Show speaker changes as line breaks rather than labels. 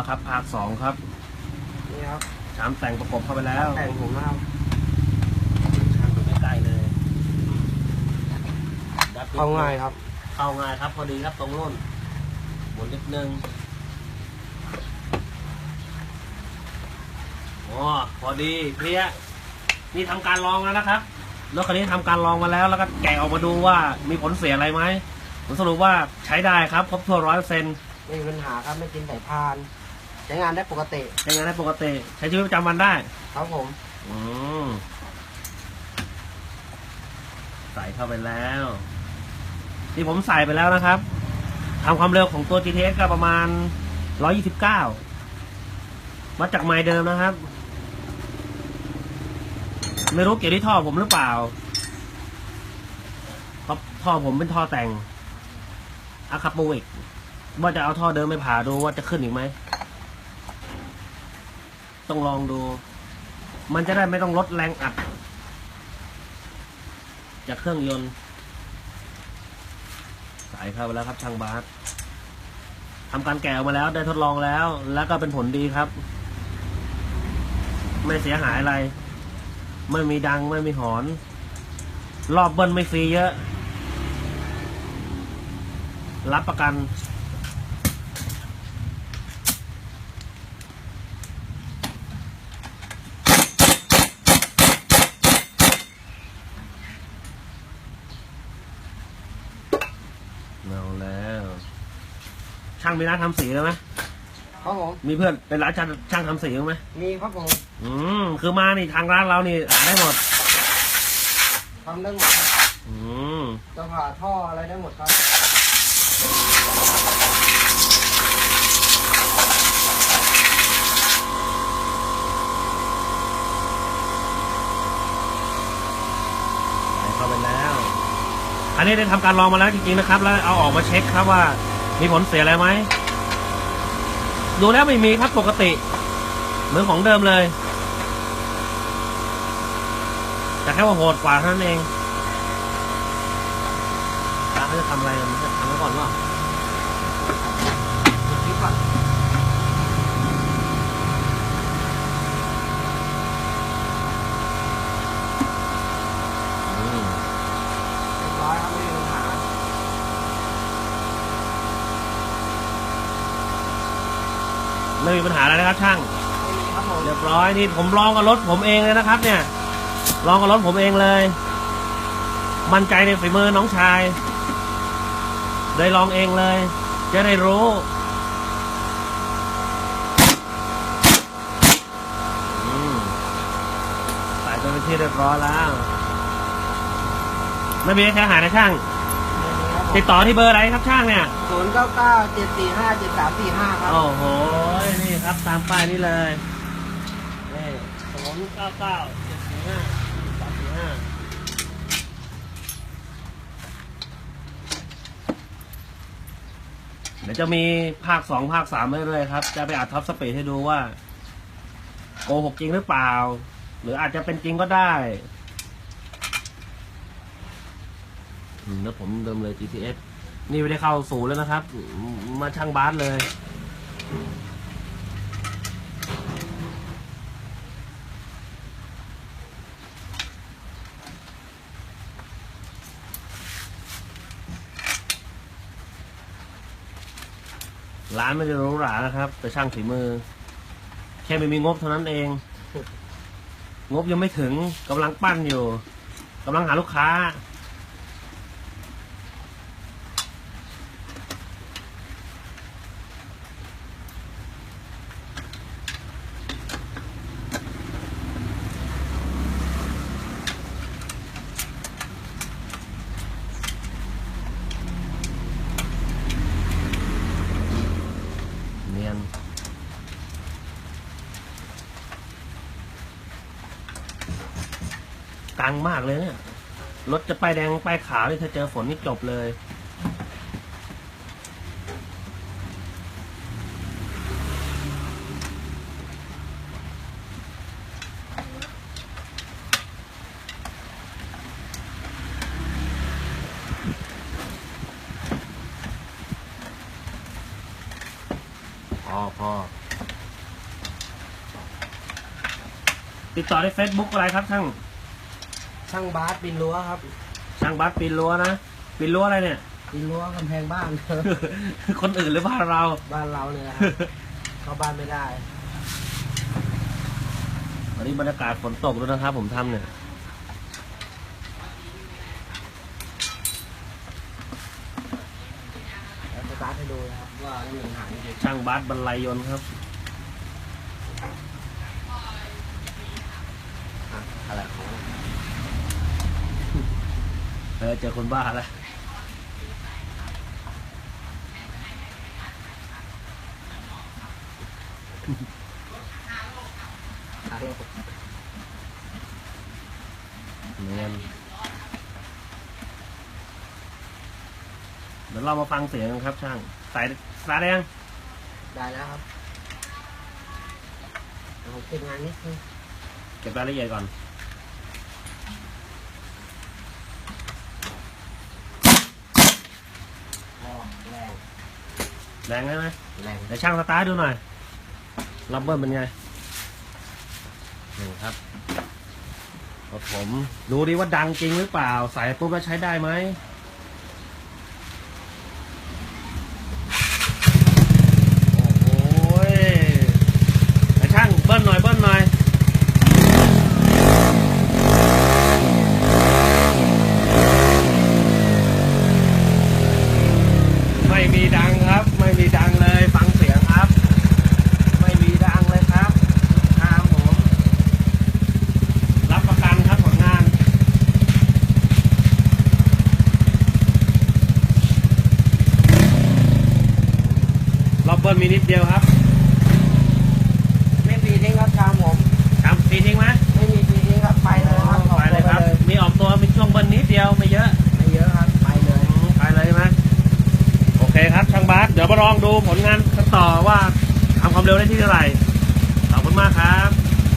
แล้วครับภาคสองครับ
นี่ครับ
ชามแต่งประกบเข้าไปแล้ว
แต่งผมนะครับ
ช่างอยู่ใกล้ๆเลยดัดนิด
เข้าง่ายครับ
เข้าง่ายครับพอดีครับตรงรุ่นหมุนนิดนึงอ๋อพอดีเพลียนี่ทำการลองแล้วนะครับรถคันนี้ทำการลองมาแล้ว แล้วก็แกะออกมาดูว่ามีผลเสียอะไรไหมผมสรุปว่าใช้ได้ครับครบถ้วนร้อยเปอร์เซ็นต์
ไม่มีปัญหาครับไม่กินสายพานใช้งานได้ปกติ
ใช้งานได้ปกติ ใช้ชีวิตประจำวันได้
ครับผม
อืมใส่เข้าไปแล้ว ที่ผมใส่ไปแล้วนะครับทำความเร็วของตัว GTX ก็ประมาณ 129 วัดจากไมล์เดิมนะครับ ไม่รู้เกี่ยวที่ท่อผมหรือเปล่าเพราะท่อผมเป็นท่อแต่งอะคาปูอีกว่าจะเอาท่อเดิมไปผ่าดูว่าจะขึ้นอีกไหม ต้องลองดู มันจะได้ไม่ต้องลดแรงอัด จากเครื่องยนต์ใส่เข้าไปแล้วครับช่างบาสทำการแกะออกมาแล้วได้ทดลองแล้ว แล้วก็เป็นผลดีครับ ไม่เสียหายอะไร ไม่มีดังไม่มีหอน รอบเบิ้ลไม่ฟรีเยอะ รับประกัน เอาแล้ว ช่างมีร้านทำสีเลยไหม
ครับผม
มีเพื่อนเป็นร้านช่างช่างทำสีบ้างไหม
มีครับผม
อืมคือมานี่ทางร้านเรานี่หาได้หมด
ทำได้หมดครับ
อืม
จะผ่าท่ออะไรได้หมดครับ
ใส่เข้าไปแล้ว อันนี้ได้ทำการลองมาแล้วจริงๆนะครับ แล้วเอาออกมาเช็คครับว่า มีผลเสียอะไรไหม ดูแล้วไม่มีครับปกติ เหมือนของเดิมเลย แต่แค่ว่าโหดกว่าเท่านั้นเองตาเขาจะทำอะไรมันจะทำไว้ก่อนว่า
ดูคลิปก่อน
อืม
เรียบร้อยครับไม่มีปัญหา
ไม่มีปัญหาอะไรนะครับช่าง
ไม่มีครับผม
เรียบร้อยนี่ผมลองกับรถผมเองเลยนะครับ เนี่ย ลองกับรถผมเองเลย มั่นใจในฝีมือน้องชายได้ลองเองเลย จะได้รู้อืมใส่ไปเป็นที่เรียบร้อยแล้ว ไม่มีแค่หายนะช่าง
ไม่มีครับผ
ติดต่อที่เบอร์อะไรครับช่างเนี่ย
มศูนย์เก้าเก้าเจ็ดสี่ห้าเจ็ดสามสี่ห้าครับ
โอ้โห นี่ครับตามป้ายนี้เลย นี่ศูนย์เก้าเก้าเจ็ดสี่ห้าสามสี่ห้าเดี๋ยวจะมีภาคสองภาคสามเรื่อยๆครับ จะไปอัดท็อปสปีดให้ดูว่า โกหกจริงหรือเปล่า หรืออาจจะเป็นจริงก็ได้ อืมแล้วผมเดิมเลย GTS นี่ไม่ได้เข้าศูนย์แล้วนะครับ มาช่างบาสเลย ร้านไม่ได้หรู้หรานะครับ แต่ช่างฝีมือ แค่ไม่มีงบเท่านั้นเอง งบยังไม่ถึงกำลังปั้นอยู่กำลังหาลูกค้า ตังมากเลยเนี่ย รถจะไปแดงไปขาวเลยถ้าเจอฝนนี่จบเลย พอพอติดต่อได้เฟซบุ๊กอะไรครับท่าน
ช่างบาสปีนรั้วครับ
ช่างบัสปีนรั้วนะปีนรั้วอะไรเนี่ย
ปีนรั้วกำแพงบ้าน
คนอื่นหรือบ้านเรา
บ้านเราเลยครับ เข้าบ้านไม่ได้
วันนี้บรรยากาศฝนตกด้วยนะครับ ผมทำเนี่ย
แล้วสตาร์ทให้ดูนะครับว่าไม่มีปัญหาจริง
ช่างบัสบรรลัยยนต์ครับ
ๆอะอะไรของมัน
เออเจอคนบ้าแล้ว
อะเรา
เนียนเดี๋ยวเรามาฟังเสียงกันครับ ช่าง สายสายแดง
ได้แล้วครับเดี๋ยวผมเก็บงานนิดนึง
เก็บรายละเอียดก่อน
อ๋อแรง
แรงได้ไหม
แรง
เดี๋ยวช่างสตาร์ทดูหน่อยรับเบิ้ลเป็นไงนี่ครับรถผมดูดิว่าดังจริงหรือเปล่า ใส่ปุ๊บแล้วใช้ได้ไหมโอ้โหยแต่ช่างเบิ้ลหน่อยเบิ้ลหน่อย ไม่มีดังครับ ไม่มีดังเลย ฟังเสียงครับ ไม่มีดังเลยครับครับผม รับประกันครับผลงาน รอบเบิ้ลมีนิดเดียวครับ
ไม่มีทิ้งครับชามผม
ทำฟรีทิ้งไหม
ไม่มีทีทิ้งครับไปเลยครับ
ไปเลยครับ มีออกตัวมีช่วงเบิ้ลนิด เดียวไม่เยอะ
ไม่เยอะครับ ไปเลย
ไปเลยใช่ไหมโอเคครับช่างบาสเดี๋ยวมาลองดูผลงานกันต่อว่าทำความเร็วได้ที่เท่าไหร่ขอบคุณมากครับ